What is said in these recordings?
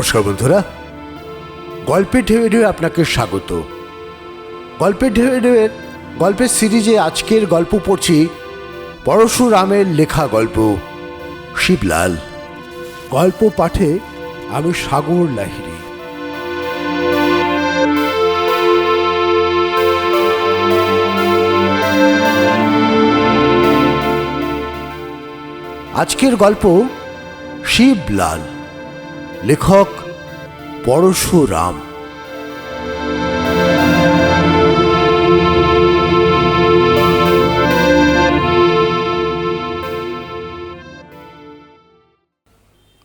নমস্কার বন্ধুরা। গল্পের ঢেউ ঢেউয়ে আপনাকে স্বাগত। গল্পের ঢেউয়ে ঢেউয়ের গল্পের সিরিজে আজকের গল্প পড়ছি পরশুরামের লেখা গল্প, শিবলাল। গল্প পাঠে আমি সাগর লাহিড়ী। আজকের গল্প শিবলাল। লেখক পরশুরাম।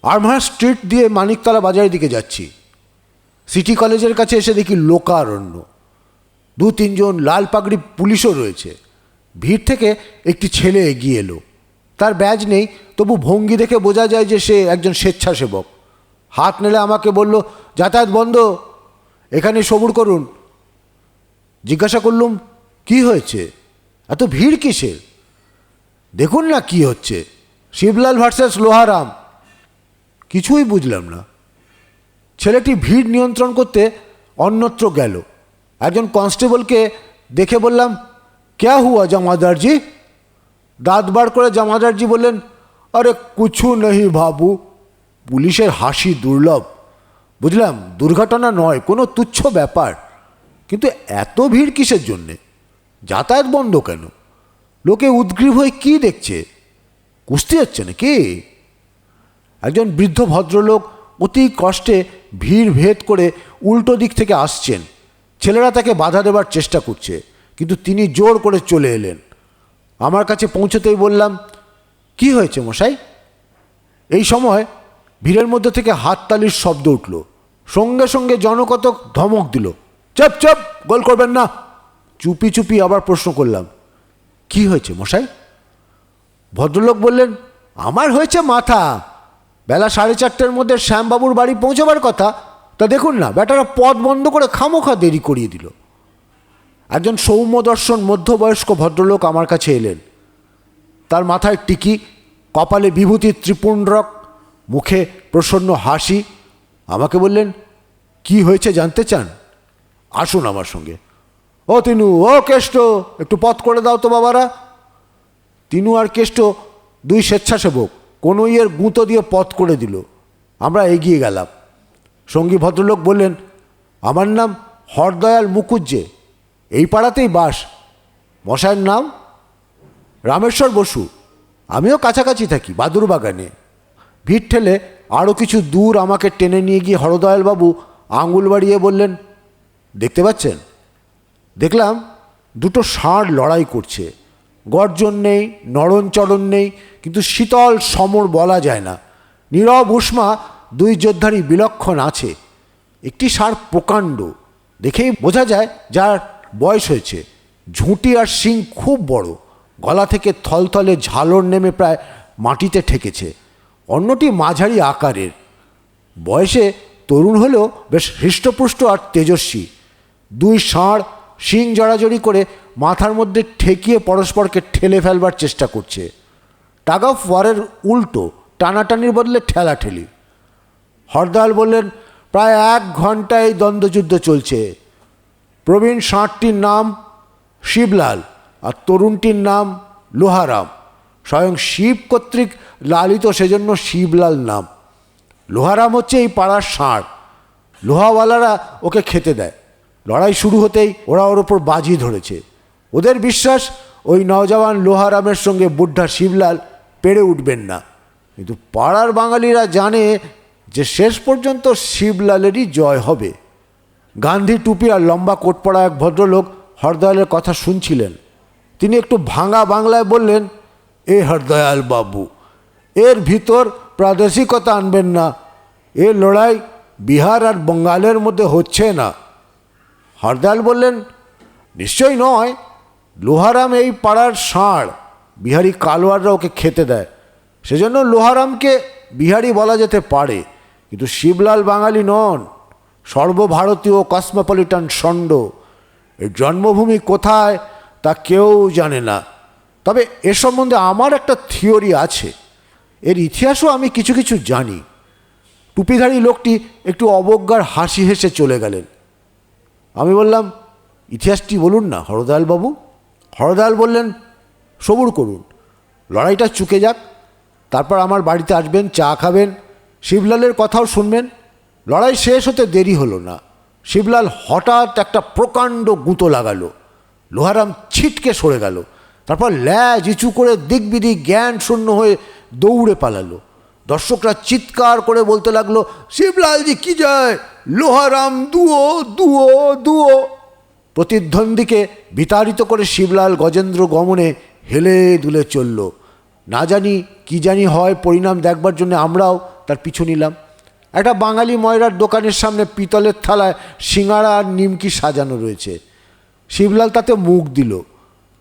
আরমার স্ট্রিট দিয়ে মানিকতলা বাজারের দিকে যাচ্ছি। সিটি কলেজের কাছে এসে দেখি লোকারণ্য। দু তিনজন লাল পাগড়ি পুলিশও রয়েছে। ভিড় থেকে একটি ছেলে এগিয়ে এলো। তার ব্যাজ নেই, তবু ভঙ্গি দেখে বোঝা যায় যে সে একজন স্বেচ্ছাসেবক। হাত নেড়ে আমাকে বলল, যাতায়াত বন্ধ, এখানে সবুর করুন। জিজ্ঞাসা করলুম, কি হয়েছে? এত ভিড় কিসের? দেখুন না কি হচ্ছে। শিবলাল ভার্সেস লোহারাম। কিছুই বুঝলাম না। ছেলেটি ভিড় নিয়ন্ত্রণ করতে অন্যত্র গেল। একজন কনস্টেবলকে দেখে বললাম, ক্যা হুয়া জামাদারজি? দাঁত বার করে জামাদারজি বললেন, আরে, কুছু নেই বাবু পুলিশের হাসি দুর্লভ। বুঝলাম, দুর্ঘটনা নয়, কোনো তুচ্ছ ব্যাপার। কিন্তু এত ভিড় কিসের জন্যে? যাতায়াত বন্ধ কেন? লোকে উদ্গ্রীব হয়ে কী দেখছে? কুস্তি হচ্ছে নাকি? একজন বৃদ্ধ ভদ্রলোক অতি কষ্টে ভিড় ভেদ করে উল্টো দিক থেকে আসছেন। ছেলেরা তাকে বাধা দেবার চেষ্টা করছে, কিন্তু তিনি জোর করে চলে এলেন। আমার কাছে পৌঁছতেই বললাম, কি হয়েছে মশাই? এই সময় ভিড়ের মধ্যে থেকে হাততালির শব্দ উঠল। সঙ্গে সঙ্গে জনকতক ধমক দিল, চপ চপ, গোল করবেন না। চুপি চুপি আবার প্রশ্ন করলাম, কি হয়েছে মশাই? ভদ্রলোক বললেন, আমার হয়েছে মাথা। বেলা সাড়ে চারটের মধ্যে শ্যামবাবুর বাড়ি পৌঁছবার কথা। তা দেখুন না, বেটারা পথ বন্ধ করে খামোখা দেরি করিয়ে দিল। একজন সৌম্যদর্শন মধ্যবয়স্ক ভদ্রলোক আমার কাছে এলেন। তার মাথায় টিকি, কপালে বিভূতি ত্রিপুণ্ডরক মুখে প্রসন্ন হাসি। আমাকে বললেন, কি হয়েছে জানতে চান? আসুন আমার সঙ্গে। ও তিনু, ও কেষ্ট, একটু পথ করে দাও তো বাবারা। তিনু আর কেষ্ট দুই স্বেচ্ছাসেবক কনইয়ের গুঁতো দিয়ে পথ করে দিল। আমরা এগিয়ে গেলাম। সঙ্গী ভদ্রলোক বললেন, আমার নাম হরদয়াল মুকুজ্জে, এই পাড়াতেই বাস। মশাইয়ের নাম রামেশ্বর বসু। আমিও কাছাকাছি থাকি বাদুর বাগানে ভিড় ঠেলে আরও কিছু দূর আমাকে টেনে নিয়ে গিয়ে হরদয়ালবাবু আঙুল বাড়িয়ে বললেন, দেখতে পাচ্ছেন? দেখলাম দুটো ষাঁড় লড়াই করছে। গর্জন নেই নরণচরণ নেই, কিন্তু শীতল সমর বলা যায় না। নীরব উষ্মা দুই যোদ্ধারই বিলক্ষণ আছে। একটি ষাঁড় প্রকাণ্ড। দেখেই বোঝা যায় যার বয়স হয়েছে। ঝুঁটি আর শিং খুব বড়। গলা থেকে থলথলে ঝালর নেমে প্রায় মাটিতে ঠেকেছে। অন্যটি মাঝারি আকারের। বয়সে তরুণ হলেও বেশ হৃষ্টপুষ্ট আর তেজস্বী। দুই ষাঁড় শিং জড়াজড়ি করে মাথার মধ্যে ঠেকিয়ে পরস্পরকে ঠেলে ফেলবার চেষ্টা করছে। টাগ অফ ওয়ারের উল্টো টানাটানির বদলে ঠেলাঠেলি। হরদাল বললেন, প্রায় এক ঘণ্টা এই দ্বন্দ্বযুদ্ধ চলছে। প্রবীণ ষাঁড়টির নাম শিবলাল আর তরুণটির নাম লোহারাম। স্বয়ং শিব কর্তৃক লালিত সেজন্য শিবলাল নাম। লোহারাম হচ্ছে এই পাড়ার ষাঁড়। লোহাওয়ালারা ওকে খেতে দেয়। লড়াই শুরু হতেই ওরা ওর ওপর বাজি ধরেছে। ওদের বিশ্বাস, ওই নওজওয়ান লোহারামের সঙ্গে বুদ্ধা শিবলাল পেরে উঠবেন না। কিন্তু পাড়ার বাঙালিরা জানে যে শেষ পর্যন্ত শিবলালেরই জয় হবে। গান্ধী টুপি আর লম্বা কোট পরা এক ভদ্রলোক হরদয়ালের কথা শুনছিলেন। তিনি একটু ভাঙা বাংলায় বললেন এ হরদয়াল বাবু, এর ভিতর প্রাদেশিকতা আনবেন না। এ লড়াই বিহার আর বঙ্গালের মধ্যে হচ্ছে না। হরদয়াল বললেন, নিশ্চয়ই নয়। লোহারাম এই পাড়ার ষাঁড়। বিহারি কালোয়াররা ওকে খেতে দেয়। সেজন্য লোহারামকে বিহারি বলা যেতে পারে। কিন্তু শিবলাল বাঙালি নন। সর্বভারতীয় কসমোপলিটন ষণ্ড। এর জন্মভূমি কোথায় তা কেউ জানে না। তবে এ সম্বন্ধে আমার একটা থিওরি আছে। এর ইতিহাসও আমি কিছু কিছু জানি। টুপিধারী লোকটি একটু অবজ্ঞার হাসি হেসে চলে গেলেন। আমি বললাম, ইতিহাসটি বলুন না হরদয়ালবাবু হরদয়াল বললেন, সবুর করুন, লড়াইটা চুকে যাক, তারপর আমার বাড়িতে আসবেন, চা খাবেন, শিবলালের কথাও শুনবেন। লড়াই শেষ হতে দেরি হলো না। শিবলাল হঠাৎ একটা প্রকাণ্ড গুঁতো লাগালো। লোহারাম ছিটকে সরে গেল। তারপর ল্যাজ ইচু করে দিকবিদিক জ্ঞান শূন্য হয়ে দৌড়ে পালালো। দর্শকরা চিৎকার করে বলতে লাগল, শিবলালজি, কি যায় লোহারাম দুও দুও দুও প্রতিদ্বন্দ্বীকে বিতাড়িত করে শিবলাল গজেন্দ্র গমনে হেলে দুলে চলল। না জানি কি জানি হয়, পরিণাম দেখবার জন্য আমরাও তার পিছু নিলাম। একটা বাঙালি ময়রার দোকানের সামনে পিতলের থালায় সিঙাড়া আর নিমকি সাজানো রয়েছে। শিবলাল তাতে মুখ দিল।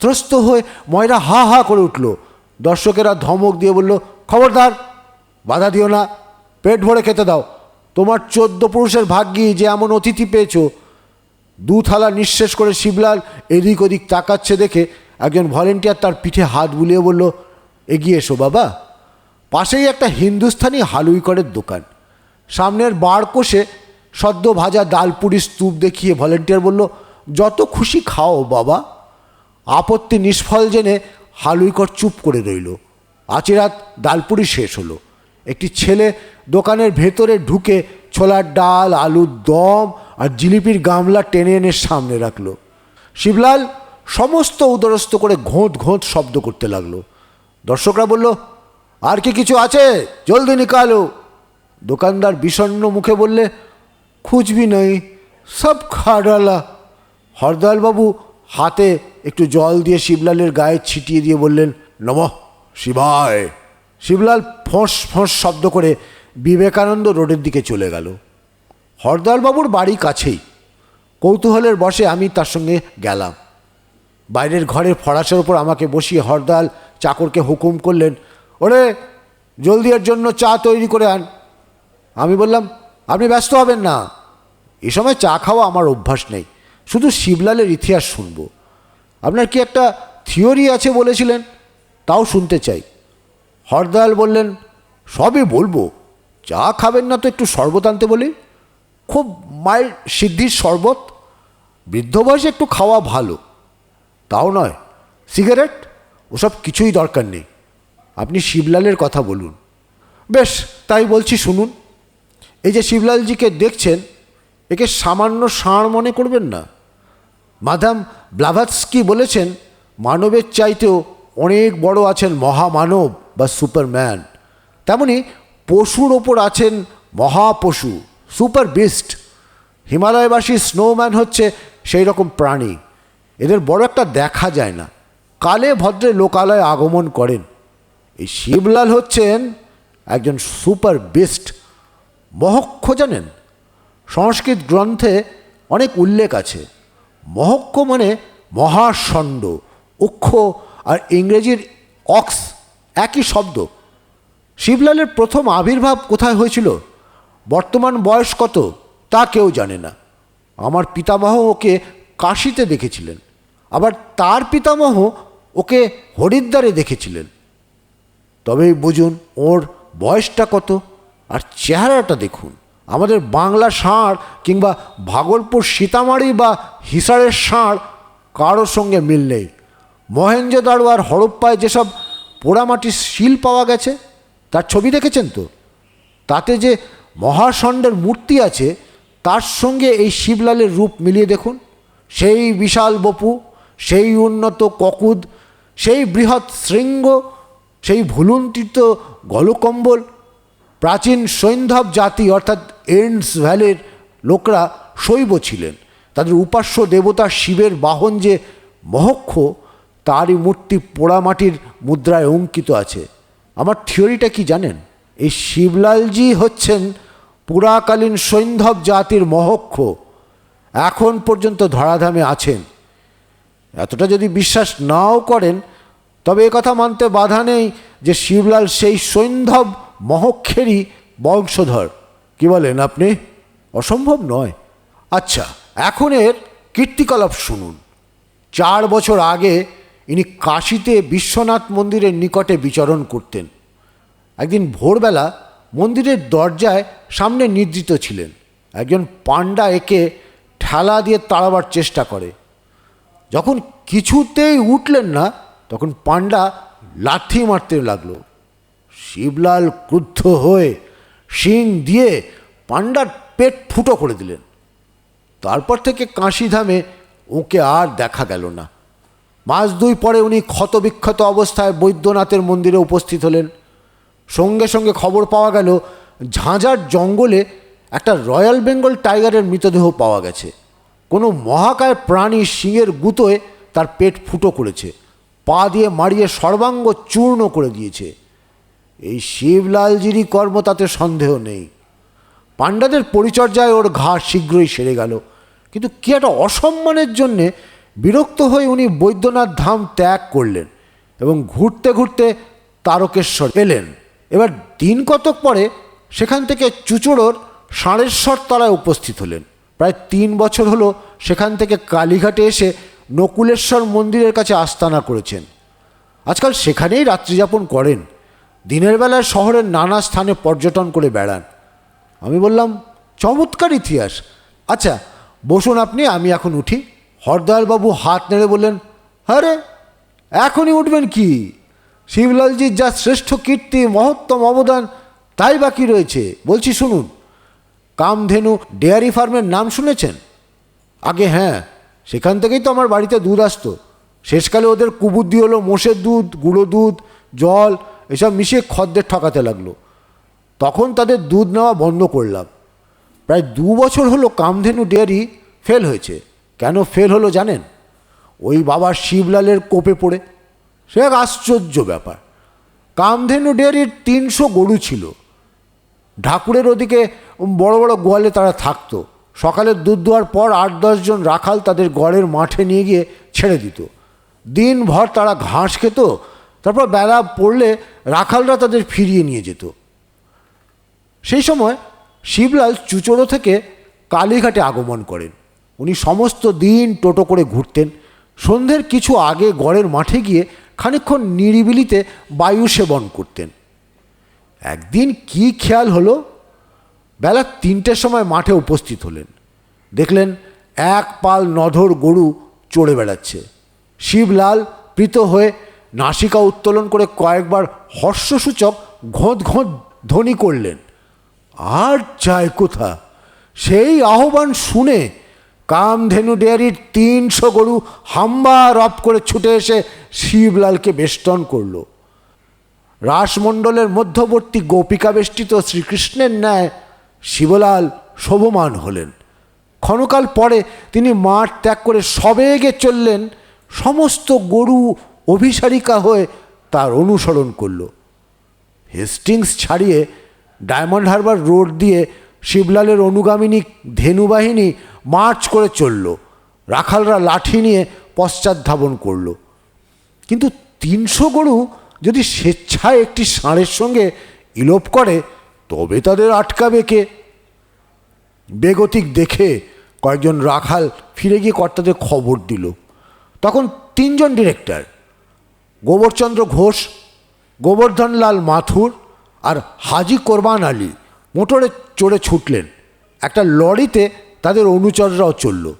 ত্রস্ত হয়ে ময়রা হা হা করে উঠল। দর্শকেরা ধমক দিয়ে বলল, খবরদার, বাধা দিও না, পেট ভরে খেতে দাও। তোমার চোদ্দ পুরুষের ভাগ্যি যে এমন অতিথি পেয়েছ। দু থালা নিঃশেষ করে শিবলাল এদিক ওদিক তাকাচ্ছে দেখে একজন ভলেন্টিয়ার তার পিঠে হাত বুলিয়ে বলল, এগিয়ে এসো বাবা। পাশেই একটা হিন্দুস্থানি হালুইকরের দোকান। সামনের বার কোষে সদ্য ভাজা ডালপুরি স্তূপ দেখিয়ে ভলেন্টিয়ার বলল, যত খুশি খাও বাবা। আপত্তি নিষ্ফল জেনে হালুইকর চুপ করে রইল। আচিরাত ডালপুরি শেষ হলো। একটি ছেলে দোকানের ভেতরে ঢুকে ছোলার ডাল, আলুর দম আর জিলিপির গামলা টেনে এনে সামনে রাখল। শিবলাল সমস্ত উদরস্থ করে ঘোঁত ঘোঁত শব্দ করতে লাগল। দর্শকরা বলল, আর কি কিছু আছে? জলদি নিকালো। দোকানদার বিষণ্ণ মুখে বললে, খুঁজবি নেই, সব খাডালা। হরদয়ালবাবু হাতে একটু জল দিয়ে শিবলালের গায়ে ছিটিয়ে দিয়ে বললেন, নম শিবায়। শিবলাল ফোঁস ফোঁস শব্দ করে বিবেকানন্দ রোডের দিকে চলে গেল। হরদয়ালবাবুর বাড়ি কাছেই। কৌতূহলের বসে আমি তার সঙ্গে গেলাম। বাইরের ঘরের ফরাসের ওপর আমাকে বসিয়ে হরদাল চাকরকে হুকুম করলেন, ওরে, জলদি এর জন্য চা তৈরি করে আন। আমি বললাম, আপনি ব্যস্ত হবেন না। এ সময় চা খাওয়া আমার অভ্যাস নেই। শুধু শিবলালের ইতিহাস শুনব। আপনার কি একটা থিওরি আছে বলেছিলেন? তাও শুনতে চাই। হরদয়াল বললেন, সবই বলব। চা খাবেন না তো একটু শরবত আনতে বলি? খুব মায়ের সিদ্ধির শরবত। বৃদ্ধ বয়সে একটু খাওয়া ভালো। তাও নয়। সিগারেট? ওসব কিছুই দরকার নেই। আপনি শিবলালের কথা বলুন। বেশ, তাই বলছি শুনুন। এই যে শিবলালজিকে দেখছেন, একে সামান্য ষাঁড় মনে করবেন না? মাদাম ব্লাভাৎস্কি বলেছেন, মানবের চাইতেও অনেক বড় আছেন মহামানব বা সুপারম্যান। তেমনি পশুর ওপর আছেন মহাপশু, সুপার বিস্ট। হিমালয়বাসী স্নোম্যান হচ্ছে সেই রকম প্রাণী। এদের বড় একটা দেখা যায় না। কালে ভদ্রে লোকালয়ে আগমন করেন। এই শিবলাল হচ্ছেন একজন সুপার বিস্ট। মহক্ষ জানেন? সংস্কৃত গ্রন্থে অনেক উল্লেখ আছে। মহক্ষ মানে মহাষণ্ড অক্ষ আর ইংরেজির অক্স, একই শব্দ। শিবলালের প্রথম আবির্ভাব কোথায় হয়েছিল? বর্তমান বয়স কত? তা কেউ জানে না। আমার পিতামহ ওকে কাশিতে দেখেছিলেন। আবার তার পিতামহ ওকে হরিদ্বারে দেখেছিলেন। তবে বুঝুন ওর বয়সটা কত? আর চেহারাটা দেখুন। আমাদের বাংলা ষাঁড় কিংবা ভাগলপুর সীতামারি বা হিসারের ষাঁড় কারোর সঙ্গে মিল নেই। মহেঞ্জোদারো আর হরপ্পায় যেসব পোড়ামাটির শিল পাওয়া গেছে, তার ছবি দেখেছেন তো? তাতে যে মহাষণ্ডের মূর্তি আছে, তার সঙ্গে এই শিবলালের রূপ মিলিয়ে দেখুন। সেই বিশাল বপু, সেই উন্নত ককুদ, সেই বৃহৎ শৃঙ্গ, সেই ভুলুন্টিত গলকম্বল প্রাচীন সৈন্ধব জাতি, অর্থাৎ এন্ডস ভ্যালির লোকরা শৈব ছিলেন। তাদের উপাস্য দেবতা শিবের বাহন যে মহক্ষ, তারই মূর্তি পোড়ামাটির মুদ্রায় অঙ্কিত আছে। আমার থিওরিটা কি জানেন? এই শিবলালজি হচ্ছেন পুরাকালীন সৈন্ধব জাতির মহক্ষ, এখন পর্যন্ত ধরাধামে আছেন। এতটা যদি বিশ্বাস নাও করেন, তবে কথা মানতে বাধা নেই যে শিবলাল সেই সৈন্ধব মহক্ষেরই বংশধর। কি বলেন আপনি? অসম্ভব নয়। আচ্ছা এখন এর কীর্তিকলাপ শুনুন। চার বছর আগে ইনি কাশিতে বিশ্বনাথ মন্দিরের নিকটে বিচরণ করতেন। একদিন ভোরবেলা মন্দিরের দরজায় সামনে নিদ্রিত ছিলেন। একজন পাণ্ডা একে ঠেলা দিয়ে তাড়াবার চেষ্টা করে। যখন কিছুতেই উঠলেন না, তখন পাণ্ডা লাথি মারতে লাগল। শিবলাল ক্রুদ্ধ হয়ে শিং দিয়ে পাণ্ডার পেট ফুটো করে দিলেন। তারপর থেকে কাশিধামে ওকে আর দেখা গেল না। মাস দুই পরে উনি ক্ষতবিক্ষত অবস্থায় বৈদ্যনাথের মন্দিরে উপস্থিত হলেন। সঙ্গে সঙ্গে খবর পাওয়া গেল, ঝাঁঝার জঙ্গলে একটা রয়্যাল বেঙ্গল টাইগারের মৃতদেহ পাওয়া গেছে। কোনো মহাকায় প্রাণী সিংয়ের গুঁতোয় তার পেট ফুটো করেছে, পা দিয়ে মারিয়ে সর্বাঙ্গ চূর্ণ করে দিয়েছে। এই শিবলালজিরই কর্ম, তাতে সন্দেহ নেই। পাণ্ডাদের পরিচর্যায় ওর ঘা শীঘ্রই সেরে গেল। কিন্তু কি একটা অসম্মানের জন্যে বিরক্ত হয়ে উনি বৈদ্যনাথ ধাম ত্যাগ করলেন এবং ঘুরতে ঘুরতে তারকেশ্বর এলেন। এবার দিন কতক পরে সেখান থেকে চুচুড়োর ষাঁড়েশ্বর তলায় উপস্থিত হলেন। প্রায় তিন বছর হলো সেখান থেকে কালীঘাটে এসে নকুলেশ্বর মন্দিরের কাছে আস্তানা করেছেন। আজকাল সেখানেই রাত্রিযাপন করেন। দিনের বেলায় শহরের নানা স্থানে পর্যটন করে বেড়ান। আমি বললাম, চমৎকার ইতিহাস। আচ্ছা বসুন আপনি, আমি এখন উঠি। হরদয়ালবাবু হাত নেড়ে বললেন, আরে, এখনই উঠবেন কি? শিবলালজির যা শ্রেষ্ঠ কীর্তি, মহত্তম অবদান, তাই বাকি রয়েছে। বলছি, শুনুন, কামধেনু ডেয়ারি ফার্মের নাম শুনেছেন? আগে হ্যাঁ সেখান থেকেই তো আমার বাড়িতে দুধ আসতো। শেষকালে ওদের কুবুদ্ধি হলো মোষের দুধ, গুঁড়ো দুধ, জল এসব মিশিয়ে খদ্দের ঠকাতে লাগল। তখন তাদের দুধ নেওয়া বন্ধ করলাম। প্রায় দু বছর হলো কামধেনু ডেয়ারি ফেল হয়েছে। কেন ফেল হলো জানেন? ওই বাবা শিবলালের কোপে পড়ে। সে এক আশ্চর্য ব্যাপার। কামধেনু ডেয়ারির তিনশো গরু ছিল। ঢাকুরের ওদিকে বড় বড় গোয়ালে তারা থাকতো। সকালে দুধ দেওয়ার পর আট দশজন রাখাল তাদের গড়ের মাঠে নিয়ে গিয়ে ছেড়ে দিত। দিনভর তারা ঘাস খেত তারপর বেলা পড়লে রাখালরা তাদের ফিরিয়ে নিয়ে যেত। সেই সময় শিবলাল চুচড়ো থেকে কালীঘাটে আগমন করেন। উনি সমস্ত দিন টোটো করে ঘুরতেন। সন্ধ্যের কিছু আগে গড়ের মাঠে গিয়ে খানিকক্ষণ নিরিবিলিতে বায়ু সেবন করতেন। একদিন কি খেয়াল হলো? বেলা তিনটের সময় মাঠে উপস্থিত হলেন। দেখলেন এক পাল নধর গরু চড়ে বেড়াচ্ছে। শিবলাল প্রীত হয়ে নাসিকা উত্তোলন করে কয়েকবার হর্ষসূচক ঘোঁত ঘোঁত ধ্বনি করলেন। আর চায় কোথা? সেই আহ্বান শুনে কামধেনু ডেয়ারির তিনশো গরু হাম্বা রপ করে ছুটে এসে শিবলালকে বেষ্টন করল। রাসমণ্ডলের মধ্যবর্তী গোপিকা বেষ্টিত শ্রীকৃষ্ণের ন্যায় শিবলাল শোভমান হলেন। ক্ষণকাল পরে তিনি মাঠ ত্যাগ করে সবেগে চললেন সমস্ত গরু অভিসারিকা হয়ে তার অনুসরণ করল। হেস্টিংস ছাড়িয়ে ডায়মন্ড হারবার রোড দিয়ে শিবলালের অনুগামিনী ধেনুবাহিনী মার্চ করে চলল। রাখালরা লাঠি নিয়ে পশ্চাৎ ধাবন করল। কিন্তু তিনশো গরু যদি স্বেচ্ছায় একটি ষাঁড়ের সঙ্গে ইলোপ করে, তবে তাদের আটকাবে কে? বেগতিক দেখে কয়েকজন রাখাল ফিরে গিয়ে কর্তাদের খবর দিল। তখন তিনজন ডিরেক্টর গোবরচন্দ্র ঘোষ, গোবর্ধনলাল মাথুর আর হাজি কোরবান আলী মোটরে চড়ে ছুটলেন। একটা লরিতে তাদের অনুচররাও চলল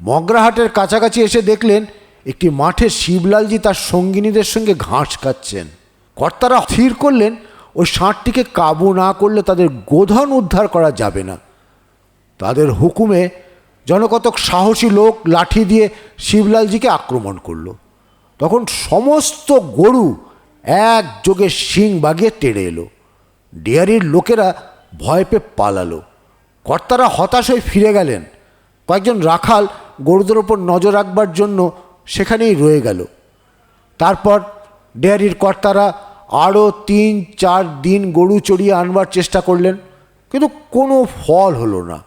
মগরাহাটের কাছাকাছি এসে দেখলেন একটি মাঠে শিবলালজি তার সঙ্গিনীদের সঙ্গে ঘাস খাচ্ছেন। কর্তারা স্থির করলেন, ওই ষাঁড়টিকে কাবু না করলে তাদের গোধন উদ্ধার করা যাবে না। তাদের হুকুমে জনকতক সাহসী লোক লাঠি দিয়ে শিবলালজিকে আক্রমণ করল। তখন সমস্ত গরু একযোগে শিং বাগিয়ে তেড়ে এলো। ডেয়ারির লোকেরা ভয় পেয়ে পালালো। কর্তারা হতাশ হয়ে ফিরে গেলেন। কয়েকজন রাখাল গরুদের ওপর নজর রাখবার জন্য সেখানেই রয়ে গেল। তারপর ডেয়ারির কর্তারা আরও তিন, চার দিন গরু চড়িয়ে আনবার চেষ্টা করলেন, কিন্তু কোনো ফল হলো না।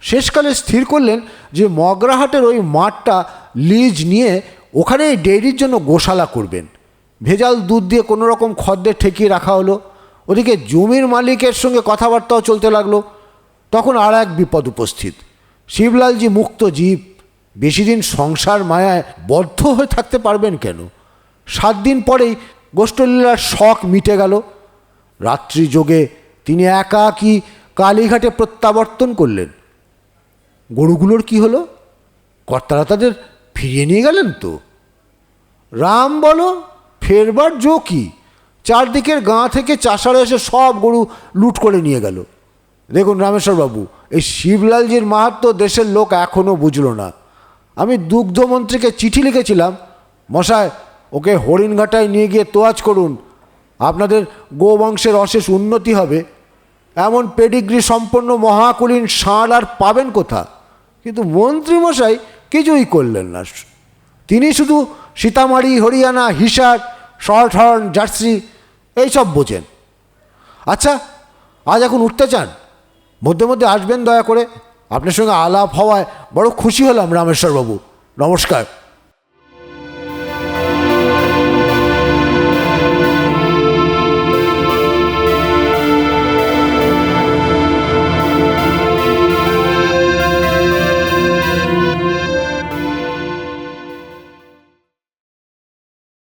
শেষকালে স্থির করলেন যে মগরাহাটের ওই মাঠটা লিজ নিয়ে ওখানেই ডেয়ারির জন্য গোশালা করবেন। ভেজাল দুধ দিয়ে কোনো রকম খদ্দের ঠেকিয়ে রাখা হলো। ওদিকে জমির মালিকের সঙ্গে কথাবার্তাও চলতে লাগল। তখন আর এক বিপদ উপস্থিত। শিবলালজি মুক্ত জীব। বেশি দিন সংসার মায়ায় বদ্ধ হয়ে থাকতে পারবেন কেন? সাত দিন পরেই গোষ্ঠলীলার শখ মিটে গেল। রাত্রি যোগে তিনি একা কি কালীঘাটে প্রত্যাবর্তন করলেন। গরুগুলোর কি হলো? কর্তারা তাদের ফিরিয়ে নিয়ে গেলেন তো? রাম বলো, ফেরবার জো কি? চারদিকের গাঁ থেকে চাষারা এসে সব গরু লুট করে নিয়ে গেল। দেখুন রামেশ্বরবাবু, এই শিবলালজির মাহাত্ম দেশের লোক এখনও বুঝলো না। আমি দুগ্ধমন্ত্রীকে চিঠি লিখেছিলাম মশায় ওকে হরিণঘাটায় নিয়ে গিয়ে তোয়াজ করুন। আপনাদের গোবংশের অশেষ উন্নতি হবে। এমন পেডিগ্রি সম্পন্ন মহাকুলীন ষাঁড় আর পাবেন কোথা? কিন্তু মন্ত্রীমশাই কিছুই করলেন না। তিনি শুধু Sitamarhi Haryana, Hisar short horn Jersey, এইসব বোঝেন। আচ্ছা আজ এখন উঠতে চান? মধ্যে মধ্যে আসবেন দয়া করে। আপনার সঙ্গে আলাপ হওয়ায় বড় খুশি হলাম রামেশ্বরবাবু। নমস্কার।